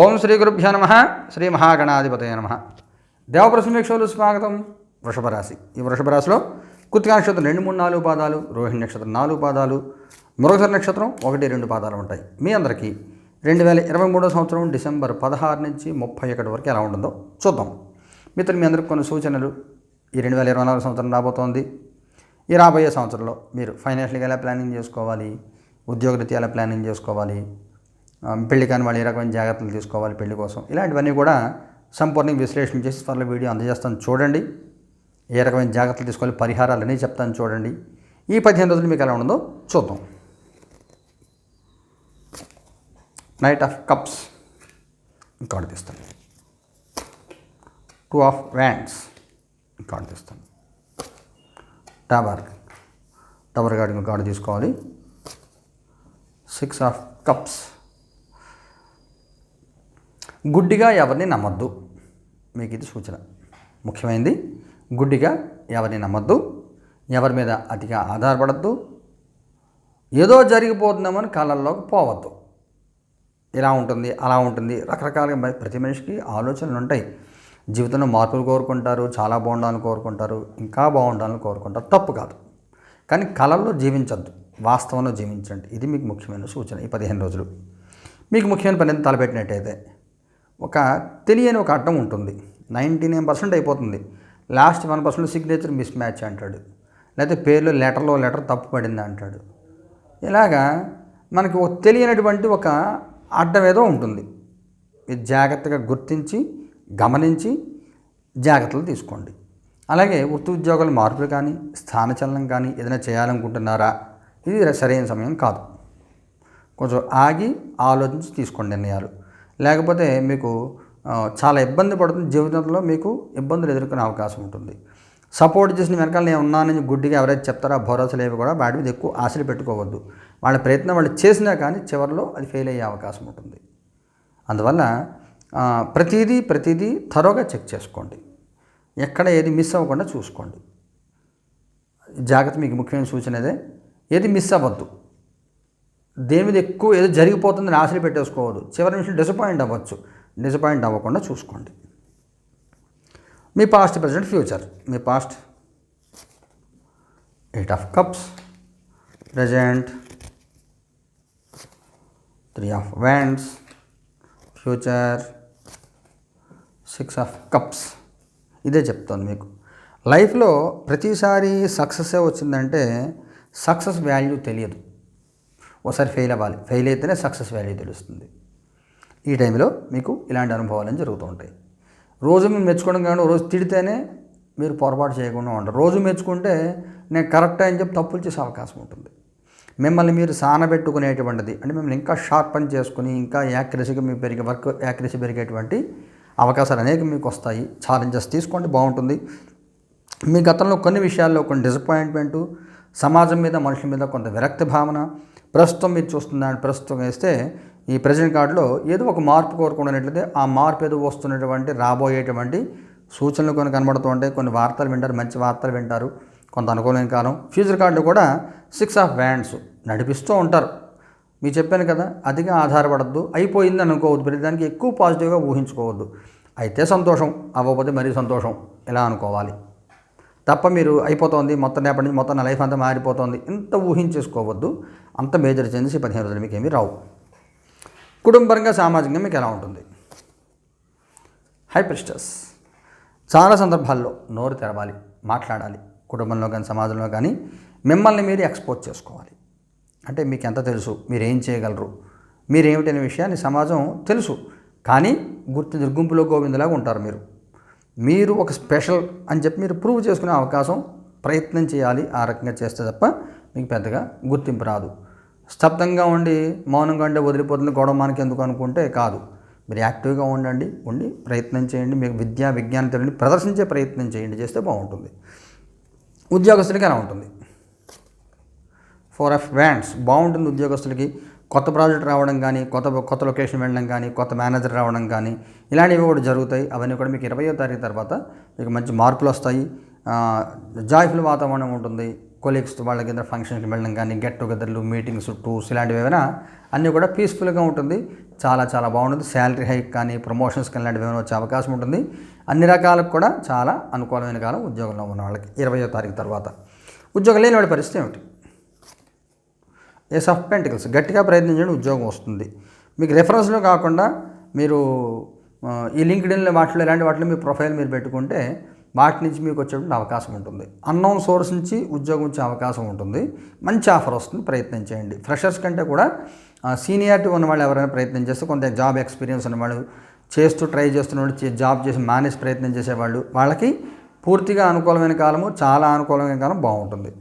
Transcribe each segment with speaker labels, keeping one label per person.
Speaker 1: ఓం శ్రీ గురుభ్య నమ. శ్రీ మహాగణాధిపతయ నమ. దేవప్రసమీక్షలు స్వాగతం. వృషభరాశి ఈ వృషభరాశిలో రాశిలో నక్షత్రం రెండు మూడు నాలుగు పాదాలు రోహిణి నక్షత్రం నాలుగు పాదాలు మృగసర నక్షత్రం ఒకటి రెండు పాదాలు ఉంటాయి. మీ అందరికీ రెండు వేల ఇరవై మూడో సంవత్సరం డిసెంబర్ పదహారు నుంచి ముప్పై ఒకటి వరకు ఎలా ఉంటుందో చూద్దాం. మిత్రులు మీ అందరికి కొన్ని సూచనలు ఈ రెండు వేల ఇరవై నాలుగు సంవత్సరం రాబోతోంది. ఈ రాబోయే సంవత్సరంలో మీరు ఫైనాన్షియల్గా ఎలా ప్లానింగ్ చేసుకోవాలి? ఉద్యోగరీత్యా ఎలా ప్లానింగ్ చేసుకోవాలి? పెళ్ళి కాని వాళ్ళు ఏ రకమైన జాగ్రత్తలు తీసుకోవాలి పెళ్ళి కోసం. ఇలాంటివన్నీ కూడా సంపూర్ణంగా విశ్లేషణ చేసి త్వరలో వీడియో అందజేస్తాను. చూడండి. ఏ రకమైన జాగ్రత్తలు తీసుకోవాలి పరిహారాలు అనేవి చెప్తాను చూడండి. ఈ పదిహేను రోజులు మీకు ఎలా ఉండదో చూద్దాం. నైట్ ఆఫ్ కప్స్ ఇంకోటి తీస్తాను. టూ ఆఫ్ వ్యాండ్స్ ఇంకోటి తీస్తాను. టవర్ టవర్ గార్డ్ కార్డు తీసుకోవాలి. సిక్స్ ఆఫ్ కప్స్ గుడ్డిగా ఎవరిని నమ్మద్దు. మీకు ఇది సూచన. ముఖ్యమైనది గుడ్డిగా ఎవరిని నమ్మద్దు. ఎవరి మీద అతిగా ఆధారపడద్దు. ఏదో జరిగిపోతున్నామని కళల్లోకి పోవద్దు. ఇలా ఉంటుంది అలా ఉంటుంది. రకరకాలుగా మరి ప్రతి మనిషికి ఆలోచనలు ఉంటాయి. జీవితంలో మార్పులు కోరుకుంటారు చాలా బాగుండాలని కోరుకుంటారు ఇంకా బాగుండాలని కోరుకుంటారు. తప్పు కాదు. కానీ కళల్లో జీవించద్దు. వాస్తవంలో జీవించండి. ఇది మీకు ముఖ్యమైన సూచన ఈ పదిహేను రోజులు. మీకు ముఖ్యమైన పని తలపెట్టినట్టయితే ఒక తెలియని ఒక అడ్డం ఉంటుంది. నైంటీ నైన్ పర్సెంట్ అయిపోతుంది. Last one percent signature mismatch అంటాడు. లేకపోతే పేర్లో లెటర్లో లెటర్ తప్పు పడింది అంటాడు. ఇలాగా మనకి ఒక తెలియనటువంటి ఒక అడ్డం ఏదో ఉంటుంది. ఇది జాగ్రత్తగా గుర్తించి గమనించి జాగ్రత్తలు తీసుకోండి. అలాగే వృత్తి ఉద్యోగాల మార్పులు కానీ స్థానచలనం కానీ ఏదైనా చేయాలనుకుంటున్నారా? ఇది సరైన సమయం కాదు. కొంచెం ఆగి ఆలోచించి తీసుకోండి నిర్ణయాలు. లేకపోతే మీకు చాలా ఇబ్బంది పడుతుంది జీవితంలో మీకు ఇబ్బందులు ఎదుర్కొనే అవకాశం ఉంటుంది. సపోర్ట్ చేసిన వెనకాల నేను ఉన్నానని గుడ్డిగా ఎవరైతే చెప్తారో ఆ భరోసాలు ఏవి కూడా వాటి మీద ఎక్కువ ఆశలు పెట్టుకోవద్దు. వాళ్ళ ప్రయత్నం వాళ్ళు చేసినా కానీ చివరిలో అది ఫెయిల్ అయ్యే అవకాశం ఉంటుంది. అందువల్ల ప్రతిదీ ప్రతిదీ త్వరగా చెక్ చేసుకోండి. ఎక్కడ ఏది మిస్ అవ్వకుండా చూసుకోండి. జాగ్రత్త మీకు ముఖ్యమైన సూచన అదే. ఏది మిస్ అవ్వద్దు. దేని మీద ఎక్కువ ఏదో జరిగిపోతుందని ఆశలు పెట్టేసుకోవద్దు. చివరి నిమిషం డిసప్పాయింట్ అవ్వచ్చు. డిసప్పాయింట్ అవ్వకుండా చూసుకోండి. మీ past present future me past eight of cups present three of wands future six of cups ఇదే చెప్తాను మీకు. లైఫ్లో ప్రతిసారి సక్సెస్ వచ్చిందంటే సక్సెస్ వాల్యూ తెలియదు. ఒకసారి ఫెయిల్ అవ్వాలి. ఫెయిల్ అయితేనే సక్సెస్ వాల్యూ తెలుస్తుంది. ఈ టైంలో మీకు ఇలాంటి అనుభవాలు జరుగుతూ ఉంటాయి. రోజు మీరు మెచ్చుకోవడం కానీ రోజు తిడితేనే మీరు పొరపాటు చేయకుండా ఉంటారు. రోజు మెచ్చుకుంటే నేను కరెక్ట్ అని చెప్పి తప్పులు చేసే అవకాశం ఉంటుంది. మిమ్మల్ని మీరు సానబెట్టుకునేటువంటిది అంటే మిమ్మల్ని ఇంకా షార్ప్ పని చేసుకుని ఇంకా యాక్యురసీగా మీ పెరిగే వర్క్ యాక్యురసీ పెరిగేటువంటి అవకాశాలు అనేక మీకు వస్తాయి. ఛాలెంజెస్ తీసుకోండి బాగుంటుంది. మీ గతంలో కొన్ని విషయాల్లో కొన్ని డిసప్పాయింట్మెంటు సమాజం మీద మనుషుల మీద కొంత విరక్తి భావన ప్రస్తుతం మీరు చూస్తున్నాను ప్రస్తుతం వేస్తే ఈ ప్రజెంట్ కార్డులో ఏదో ఒక మార్పు కోరుకున్నట్లయితే ఆ మార్పు ఏదో వస్తున్నటువంటి రాబోయేటువంటి సూచనలు కొన్ని కనబడుతూ ఉంటాయి. కొన్ని వార్తలు వింటారు మంచి వార్తలు వింటారు. కొంత అనుకూలమైన కాలం. ఫ్యూచర్ కార్డులో కూడా సిక్స్ ఆఫ్ వ్యాండ్స్ నడిపిస్తూ ఉంటారు. మీరు చెప్పాను కదా అతిగా ఆధారపడద్దు. అయిపోయింది అనుకోవద్దు. ప్రతి దానికి ఎక్కువ పాజిటివ్గా ఊహించుకోవద్దు. అయితే సంతోషం అవ్వకపోతే మరీ సంతోషం. ఇలా అనుకోవాలి. తప్ప మీరు అయిపోతుంది మొత్తం రేపటి నుంచి మొత్తం నా లైఫ్ అంతా మారిపోతుంది ఇంత ఊహించేసుకోవద్దు. అంత మేజర్ చేంజెస్ ఈ పదిహేను రోజులు మీకు ఏమీ రావు. కుటుంబరంగా సామాజికంగా మీకు ఎలా ఉంటుంది? హైపర్స్టస్ చాలా సందర్భాల్లో నోరు తెరవాలి మాట్లాడాలి. కుటుంబంలో కానీ సమాజంలో కానీ మిమ్మల్ని మీరు ఎక్స్పోజ్ చేసుకోవాలి. అంటే మీకు ఎంత తెలుసు మీరు ఏం చేయగలరు మీరేమిటనే విషయాన్ని సమాజం తెలుసు. కానీ గుర్తు గుంపులో గోవిందలాగా ఉంటారు మీరు. మీరు ఒక స్పెషల్ అని చెప్పి మీరు ప్రూవ్ చేసుకునే అవకాశం ప్రయత్నం చేయాలి ఆ రకంగా చేస్తే తప్ప మీకు పెద్దగా గుర్తింపు రాదు. స్తబ్దంగా ఉండి మౌనంగా ఉండే వదిలిపోతుంది గొడవ మనకి ఎందుకు అనుకుంటే కాదు. మీరు యాక్టివ్గా ఉండండి ఉండి ప్రయత్నం చేయండి మీకు విద్యా విజ్ఞానం తెలియని ప్రదర్శించే ప్రయత్నం చేయండి చేస్తే బాగుంటుంది. ఉద్యోగస్తులకి ఎలా ఉంటుంది? ఫోర్ ఆఫ్ వ్యాండ్స్ బాగుంటుంది ఉద్యోగస్తులకి. కొత్త ప్రాజెక్ట్ రావడం కానీ కొత్త కొత్త లొకేషన్ వెళ్ళడం కానీ కొత్త మేనేజర్ రావడం కానీ ఇలాంటివి కూడా జరుగుతాయి. అవన్నీ కూడా మీకు ఇరవయో తారీఖు తర్వాత మీకు మంచి మార్పులు వస్తాయి. జాయ్ఫుల్ వాతావరణం ఉంటుంది. కొలీగ్స్ వాళ్ళ కింద ఫంక్షన్కి వెళ్ళడం కానీ గెట్ టుగెదర్లు మీటింగ్స్ టూర్స్ ఇలాంటివి ఏమైనా అన్నీ కూడా పీస్ఫుల్గా ఉంటుంది. చాలా చాలా బాగుంటుంది. శాలరీ హైక్ కానీ ప్రమోషన్స్ కానీ ఇలాంటివి ఏమైనా వచ్చే అవకాశం ఉంటుంది. అన్ని రకాలకు కూడా చాలా అనుకూలమైన కాలం ఉద్యోగంలో ఉన్న వాళ్ళకి ఇరవయో తారీఖు తర్వాత. ఉద్యోగం లేని వాడి పరిస్థితి ఏమిటి? ఏస్ ఆఫ్ పెంటికల్స్ గట్టిగా ప్రయత్నించండి ఉద్యోగం వస్తుంది. మీకు రెఫరెన్స్లో కాకుండా మీరు ఈ లింక్డ్ఇన్లో వాటిలో ఇలాంటి వాటిలో మీ ప్రొఫైల్ మీరు పెట్టుకుంటే వాటి నుంచి మీకు వచ్చేటువంటి అవకాశం ఉంటుంది. అన్నోన్ సోర్స్ నుంచి ఉద్యోగం వచ్చే అవకాశం ఉంటుంది. మంచి ఆఫర్ వస్తుంది ప్రయత్నం చేయండి. ఫ్రెషర్స్ కంటే కూడా సీనియారిటీ ఉన్న వాళ్ళు ఎవరైనా ప్రయత్నం చేస్తే కొంత జాబ్ ఎక్స్పీరియన్స్ ఉన్నవాళ్ళు చేస్తూ ట్రై చేస్తున్నవాళ్ళు చే- జాబ్ చేసి మేనేజ్ ప్రయత్నం చేసేవాళ్ళు వాళ్ళకి పూర్తిగా అనుకూలమైన కాలము చాలా అనుకూలమైన కాలం బాగుంటుంది.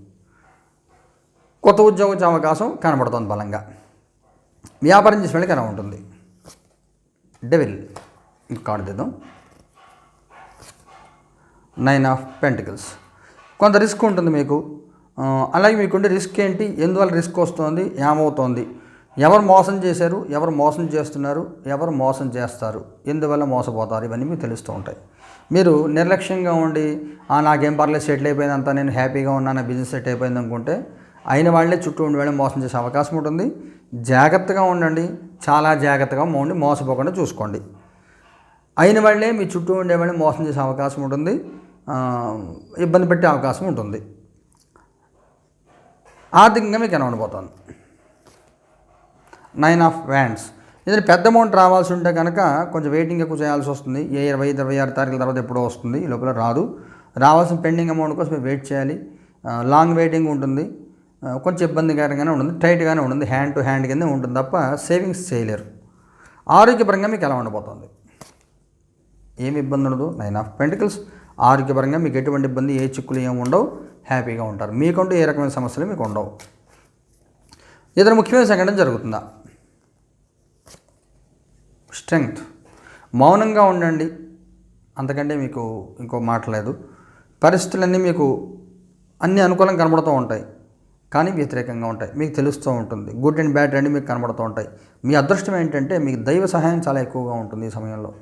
Speaker 1: కొత్త ఉద్యోగం వచ్చే అవకాశం కనబడుతుంది బలంగా. వ్యాపారం చేసే వాళ్ళకి ఎలా ఉంటుంది? డెవిల్ కార్డు దిద్దాం నైన్ ఆఫ్ పెంటికల్స్ కొంత రిస్క్ ఉంటుంది మీకు. అలాగే మీకుండే రిస్క్ ఏంటి? ఎందువల్ల రిస్క్ వస్తుంది? ఏమవుతోంది? ఎవరు మోసం చేశారు? ఎవరు మోసం చేస్తున్నారు? ఎవరు మోసం చేస్తారు? ఎందువల్ల మోసపోతారు? ఇవన్నీ మీకు తెలుస్తూ ఉంటాయి. మీరు నిర్లక్ష్యంగా ఉండి నాకేం పర్లేదు సెటిల్ అయిపోయిందంతా నేను హ్యాపీగా ఉన్నాను నా బిజినెస్ సెట్ అయిపోయింది అనుకుంటే అయిన వాళ్ళే చుట్టూ ఉండి వాళ్ళని మోసం చేసే అవకాశం ఉంటుంది జాగ్రత్తగా ఉండండి. చాలా జాగ్రత్తగా ఉండి మోసపోకుండా చూసుకోండి. అయిన వాళ్ళే మీ చుట్టూ ఉండే వాళ్ళని మోసం చేసే అవకాశం ఉంటుంది ఇబ్బంది పెట్టే అవకాశం ఉంటుంది ఆర్థికంగా మీకు కనబడిపోతుంది నైన్ ఆఫ్ వ్యాండ్స్ ఏదైనా పెద్ద అమౌంట్ రావాల్సి ఉంటే కనుక కొంచెం వెయిటింగ్ ఎక్కువ చేయాల్సి వస్తుంది. ఏ ఇరవై ఇరవై ఆరు తారీఖుల తర్వాత ఎప్పుడో వస్తుంది. ఈ లోపల రాదు. రావాల్సిన పెండింగ్ అమౌంట్ కోసం మీరు వెయిట్ చేయాలి. లాంగ్ వెయిటింగ్ ఉంటుంది. కొంచెం ఇబ్బందికరంగానే ఉంటుంది. టైట్గానే ఉంటుంది. హ్యాండ్ టు హ్యాండ్ కింద ఉంటుంది తప్ప సేవింగ్స్ చేయలేరు. ఆరోగ్యపరంగా మీకు ఎలా ఉండబోతుంది? ఏమి ఇబ్బంది ఉండదు. నైన్ ఆఫ్ పెంటికల్స్ ఆరోగ్యపరంగా మీకు ఎటువంటి ఇబ్బంది ఏ చిక్కులు ఏమి ఉండవు. హ్యాపీగా ఉంటారు. మీకంటూ ఏ రకమైన సమస్యలు మీకు ఉండవు. ఇతర ముఖ్యమైన సంఘటన జరుగుతుందా? స్ట్రెంగ్త్ మౌనంగా ఉండండి. అంతకంటే మీకు ఇంకో మాట లేదు. పరిస్థితులన్నీ మీకు అన్ని అనుకూలంగా కనబడుతూ ఉంటాయి. కానీ వ్యతిరేకంగా ఉంటాయి. మీకు తెలుస్తూ ఉంటుంది. గుడ్ అండ్ బ్యాడ్ రెండు మీకు కనబడుతూ ఉంటాయి. మీ అదృష్టం ఏంటంటే మీకు దైవ సహాయం చాలా ఎక్కువగా ఉంటుంది ఈ సమయంలో.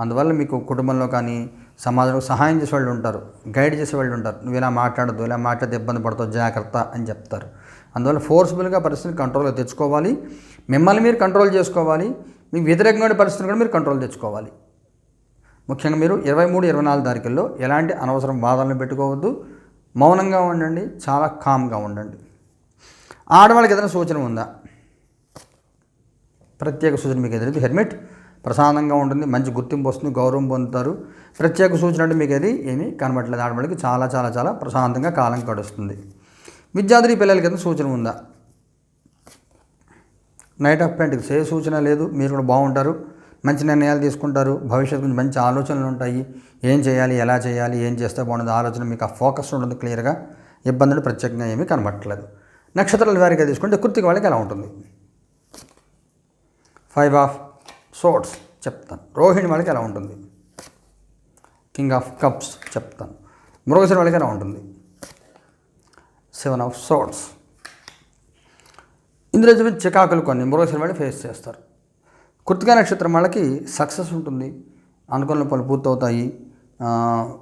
Speaker 1: అందువల్ల మీకు కుటుంబంలో కానీ సమాజంలో సహాయం చేసే వాళ్ళు ఉంటారు. గైడ్ చేసే వాళ్ళు ఉంటారు. నువ్వు ఇలా మాట్లాడద్దు ఇలా మాట్లాడితే ఇబ్బంది పడతావు జాగ్రత్త అని చెప్తారు. అందువల్ల ఫోర్స్ఫుల్గా పరిస్థితిని కంట్రోల్లో తెచ్చుకోవాలి. మిమ్మల్ని మీరు కంట్రోల్ చేసుకోవాలి. మీకు వ్యతిరేకంగా పరిస్థితిని కూడా మీరు కంట్రోల్ తెచ్చుకోవాలి. ముఖ్యంగా మీరు ఇరవై మూడు ఇరవై నాలుగు తారీఖుల్లో ఎలాంటి అనవసరం బాధలను పెట్టుకోవద్దు. మౌనంగా ఉండండి. చాలా కామ్గా ఉండండి. ఆడవాళ్ళకి ఏదైనా సూచన ఉందా? ప్రత్యేక సూచన మీకు ఎదురైతే హెల్మెట్ ప్రశాంతంగా ఉంటుంది మంచి గుర్తింపు వస్తుంది గౌరవం పొందుతారు. ప్రత్యేక సూచన అంటే మీకు అది ఏమీ కనబడలేదు ఆడవాళ్ళకి చాలా చాలా చాలా ప్రశాంతంగా కాలం గడుస్తుంది. విద్యార్థి పిల్లలకి ఏదైనా సూచన ఉందా? నైట్ ఆఫ్ పెంటిక్స్ సే సూచన లేదు. మీరు కూడా బాగుంటారు. మంచి నిర్ణయాలు తీసుకుంటారు. భవిష్యత్తు గురించి మంచి ఆలోచనలు ఉంటాయి. ఏం చేయాలి? ఎలా చేయాలి? ఏం చేస్తే బాగుంటుంది? ఆలోచన మీకు ఆ ఫోకస్ ఉంటుంది క్లియర్గా. ఇబ్బందులు ప్రత్యేకంగా ఏమీ కనబట్టలేదు నక్షత్రాల వారిగా తీసుకుంటే కృతిక వాళ్ళకి ఎలా ఉంటుంది? ఫైవ్ ఆఫ్ సోట్స్ చెప్తాను. రోహిణి వాళ్ళకి ఎలా ఉంటుంది? కింగ్ ఆఫ్ కప్స్ చెప్తాను. మృగశిర వాళ్ళకి ఎలా ఉంటుంది? సెవెన్ ఆఫ్ సోట్స్ ఇందులో చెప్పిన చికాకులు కొన్ని. మృగశిర వాళ్ళు ఫేస్ చేస్తారు. కృతిక నక్షత్రం వాళ్ళకి సక్సెస్ ఉంటుంది. అనుకున్న పనులు పూర్తవుతాయి.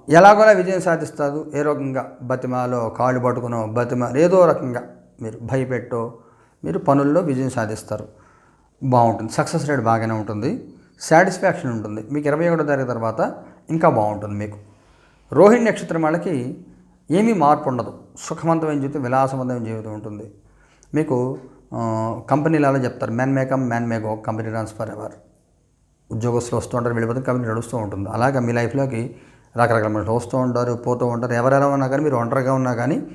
Speaker 1: ఎలాగోలా విజయం సాధిస్తారు. ఏ రకంగా? బతిమాలో కాళ్ళు పట్టుకునో బతిమ ఏదో రకంగా. మీరు భయపెట్టో మీరు పనుల్లో విజయం సాధిస్తారు. బాగుంటుంది. సక్సెస్ రేట్ బాగానే ఉంటుంది. సాటిస్ఫాక్షన్ ఉంటుంది. మీకు ఇరవై ఒకటో తారీఖు తర్వాత ఇంకా బాగుంటుంది మీకు. రోహిణి నక్షత్రం వాళ్ళకి ఏమీ మార్పు ఉండదు. సుఖవంతమైన జీవితం విలాసవంతమైన జీవితం ఉంటుంది. మీకు ఆ, కంపెనీలు అలా చెప్తారు. మ్యాన్ మేకమ్ మ్యాన్ మేకో కంపెనీ ట్రాన్స్ఫర్ ఎవర్? ఉద్యోగస్తులు వస్తూ ఉంటారు వెళ్ళిపోతే కంపెనీ నడుస్తూ ఉంటుంది. అలాగే మీ లైఫ్లోకి రకరకాల మనుషులు వస్తూ ఉంటారు పోతూ ఉంటారు. ఎవరెలా ఉన్నా కానీ మీరు ఒంటరిగా ఉన్నా కానీ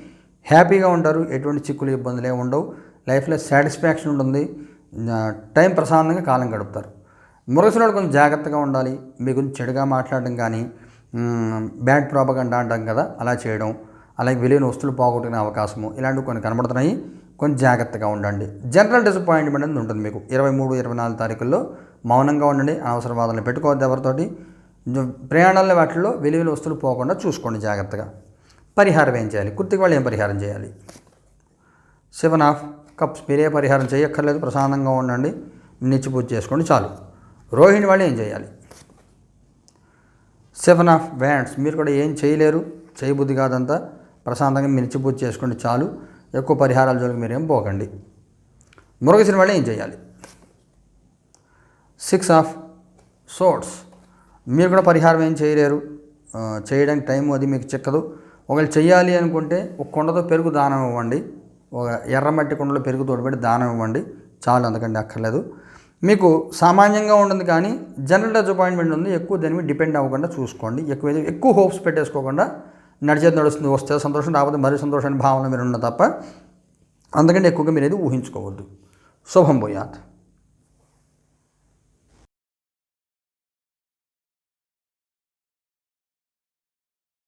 Speaker 1: హ్యాపీగా ఉంటారు ఎటువంటి చిక్కులు ఇబ్బందులు ఏమి ఉండవు. లైఫ్లో సాటిస్ఫాక్షన్ ఉంటుంది. టైం ప్రశాంతంగా కాలం గడుపుతారు. మురగసిన కొంచెం జాగ్రత్తగా ఉండాలి. మీ గురించి చెడుగా మాట్లాడడం కానీ బ్యాడ్ ప్రాపగండా అంటాం కదా అలా చేయడం అలాగే విలువైన వస్తువులు పోగొట్టుకునే అవకాశము ఇలాంటివి కొన్ని కనబడుతున్నాయి. కొంచెం జాగ్రత్తగా ఉండండి. జనరల్ డిసప్పాయింట్మెంట్ అనేది ఉంటుంది మీకు. ఇరవై మూడు ఇరవై నాలుగు తారీఖుల్లో మౌనంగా ఉండండి. అనవసర వాదనలు పెట్టుకోవద్దు ఎవరితోటి. ప్రయాణాల వాటిల్లో విలువైన వస్తువులు పోకుండా చూసుకోండి జాగ్రత్తగా. పరిహారం ఏం చేయాలి? కుర్తికి వాళ్ళు ఏం పరిహారం చేయాలి? సెవెన్ ఆఫ్ కప్స్ మీరే పరిహారం చేయక్కర్లేదు ప్రశాంతంగా ఉండండి నిచ్చి పూజ చేసుకోండి చాలు. రోహిణి వాళ్ళు ఏం చేయాలి? సెవెన్ ఆఫ్ వ్యాండ్స్ మీరు కూడా ఏం చేయలేరు చేయబుద్ధి కాదంతా ప్రశాంతంగా మిర్చి పూజ చేసుకోండి చాలు. ఎక్కువ పరిహారాల జోలికి మీరేం పోకండి. మురగసిన వాళ్ళు ఏం చేయాలి? సిక్స్ ఆఫ్ సోట్స్ మీరు కూడా పరిహారం ఏం చేయలేరు. చేయడానికి టైం అది మీకు చిక్కదు. ఒకవేళ చెయ్యాలి అనుకుంటే ఒక కుండతో పెరుగు దానం ఇవ్వండి. ఒక ఎర్రమట్టి కుండలో పెరుగు తోడుపెట్టి దానం ఇవ్వండి. చాలు అందుకండి అక్కర్లేదు. మీకు సామాన్యంగా ఉంటుంది కానీ జనరల్ డిసప్పాయింట్మెంట్ ఉంది. ఎక్కువ దాని మీద డిపెండ్ అవ్వకుండా చూసుకోండి. ఎక్కువ ఎక్కువ హోప్స్ పెట్టేసుకోకుండా నడిచేది నడుస్తుంది. వస్తే సంతోషం రాకపోతే మరీ సంతోషాన్ని భావన మీరు ఉన్న తప్ప అందుకంటే ఎక్కువగా మీరు ఏది ఊహించుకోవద్దు. శుభం పోయాత్